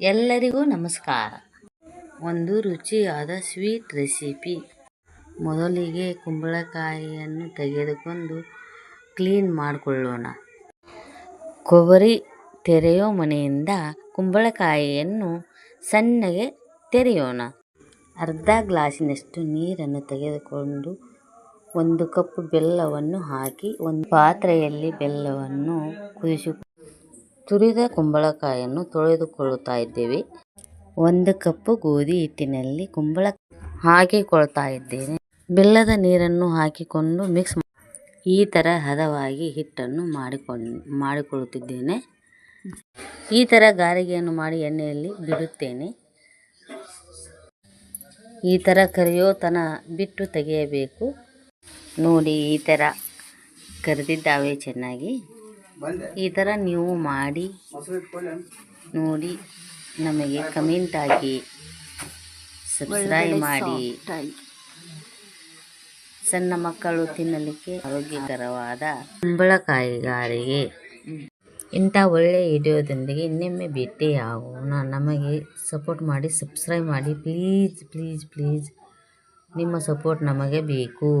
ಎಲ್ಲರಿಗೂ ನಮಸ್ಕಾರ. ಒಂದು ರುಚಿಯಾದ ಸ್ವೀಟ್ ರೆಸಿಪಿ. ಮೊದಲಿಗೆ ಕುಂಬಳಕಾಯಿಯನ್ನು ತೆಗೆದುಕೊಂಡು ಕ್ಲೀನ್ ಮಾಡಿಕೊಳ್ಳೋಣ. ಕೊಬ್ಬರಿ ತೆರೆಯೋ ಮನೆಯಿಂದ ಕುಂಬಳಕಾಯಿಯನ್ನು ಸಣ್ಣಗೆ ತೆರೆಯೋಣ. ಅರ್ಧ ಗ್ಲಾಸಿನಷ್ಟು ನೀರನ್ನು ತೆಗೆದುಕೊಂಡು ಒಂದು ಕಪ್ ಬೆಲ್ಲವನ್ನು ಹಾಕಿ ಒಂದು ಪಾತ್ರೆಯಲ್ಲಿ ಬೆಲ್ಲವನ್ನು ಕುದಿಸಿ ತುರಿದ ಕುಂಬಳಕಾಯನ್ನು ತೊಳೆದುಕೊಳ್ಳುತ್ತಾ ಇದ್ದೇವೆ. ಒಂದು ಕಪ್ಪು ಗೋಧಿ ಹಿಟ್ಟಿನಲ್ಲಿ ಕುಂಬಳ ಹಾಕಿಕೊಳ್ತಾ ಇದ್ದೇನೆ. ಬೆಲ್ಲದ ನೀರನ್ನು ಹಾಕಿಕೊಂಡು ಮಿಕ್ಸ್ ಈ ಥರ ಹದವಾಗಿ ಹಿಟ್ಟನ್ನು ಮಾಡಿಕೊಂಡು, ಮಾಡಿಕೊಳ್ಳುತ್ತಿದ್ದೇನೆ. ಈ ಥರ ಗಾರಿಗೆಯನ್ನು ಮಾಡಿ ಎಣ್ಣೆಯಲ್ಲಿ ಬಿಡುತ್ತೇನೆ. ಈ ಥರ ಕರಿಯೋತನ ಬಿಟ್ಟು ತೆಗೆಯಬೇಕು. ನೋಡಿ ಈ ಥರ ಕರೆದಿದ್ದಾವೆ ಚೆನ್ನಾಗಿ. ಈ ಥರ ನೀವು ಮಾಡಿ ನೋಡಿ ನಮಗೆ ಕಮೆಂಟ್ ಹಾಕಿ ಸಬ್ಸ್ಕ್ರೈಬ್ ಮಾಡಿ. ಸಣ್ಣ ಮಕ್ಕಳು ತಿನ್ನಲಿಕ್ಕೆ ಆರೋಗ್ಯಕರವಾದ ಕುಂಬಳಕಾಯಿಗಾರಿಗೆ ಇಂಥ ಒಳ್ಳೆಯ ವಿಡಿಯೋದೊಂದಿಗೆ ಇನ್ನೊಮ್ಮೆ ಭೇಟಿಯಾಗೋಣ. ನಮಗೆ ಸಪೋರ್ಟ್ ಮಾಡಿ ಸಬ್ಸ್ಕ್ರೈಬ್ ಮಾಡಿ. Please please please. ನಿಮ್ಮ ಸಪೋರ್ಟ್ ನಮಗೆ ಬೇಕು.